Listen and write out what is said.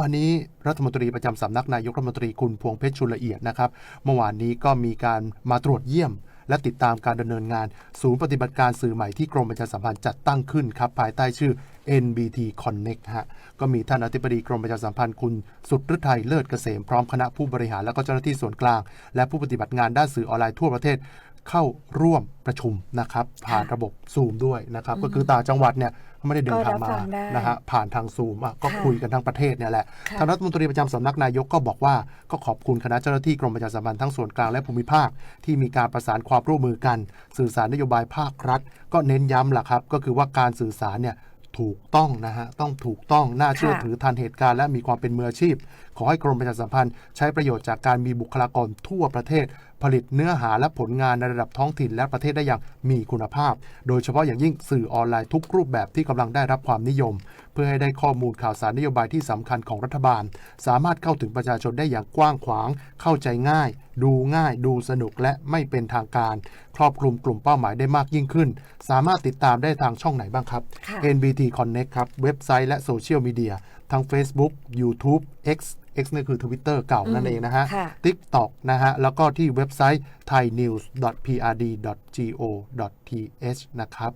วานนี้รัฐมนตรีประจำสำนักนายกรัฐมนตรีคุณพวงเพชรชุลละเอียดนะครับเมื่อวานนี้ก็มีการมาตรวจเยี่ยม และติดตามการดำเนินงาน ศูนย์ปฏิบัติการสื่อใหม่ที่กรมประชาสัมพันธ์จัดตั้งขึ้นครับภายใต้ชื่อ NBT Connect ฮะก็มีท่านอธิบดีกรมประชาสัมพันธ์คุณสุดฤทัยเลิศเกษมพร้อมคณะผู้บริหารและก็เจ้าหน้าที่ส่วนกลาง และผู้ปฏิบัติงานด้านสื่อออนไลน์ทั่วประเทศ เข้าร่วมประชุมนะครับ ผ่านระบบซูมด้วยนะครับ ก็คือต่างจังหวัดเนี่ยไม่ได้เดินทางก็รับมาฟังได้นะฮะผ่านทางซูมอะก็ค่ะคุยกันทั้งประเทศเนี่ยแหละค่ะทางรัฐมนตรีประจำสำนักนายกก็บอกว่าก็ขอบคุณคณะเจ้าหน้าที่กรมประชาสัมพันธ์ทั้งส่วนกลางและภูมิภาค ที่มีการประสานความร่วมมือกัน สื่อสารนโยบายภาครัฐ ก็เน้นย้ำแหละครับก็คือว่าการสื่อสารเนี่ยถูกต้องนะฮะ ต้องถูกต้อง น่าเชื่อถือทันเหตุการณ์และมีความเป็นมืออาชีพ ขอให้กรมประชาสัมพันธ์ ใช้ประโยชน์จากการมีบุคลากรทั่วประเทศ ผลิตเนื้อหาและผลงานในระดับท้องถิ่นและประเทศได้อย่างมีคุณภาพ โดยเฉพาะอย่างยิ่งสื่อออนไลน์ทุกรูปแบบที่กำลังได้รับความนิยมเพื่อให้ได้ข้อมูลข่าวสารนโยบายที่สำคัญของรัฐบาล สามารถเข้าถึงประชาชนได้อย่างกว้างขวาง เข้าใจง่าย ดูง่าย ดูสนุกและไม่เป็นทางการ ครอบคลุมกลุ่มเป้าหมายได้มากยิ่งขึ้น สามารถติดตามได้ทางช่องไหนบ้างครับค่ะ NBT Connect ครับเว็บไซต์และโซเชียลมีเดียทั้ง Facebook YouTube X X นี่คือ Twitter เก่านั่นเองนะฮะค่ะ TikTok นะฮะ แล้วก็ที่เว็บไซต์ thainews.prd.go.th นะครับ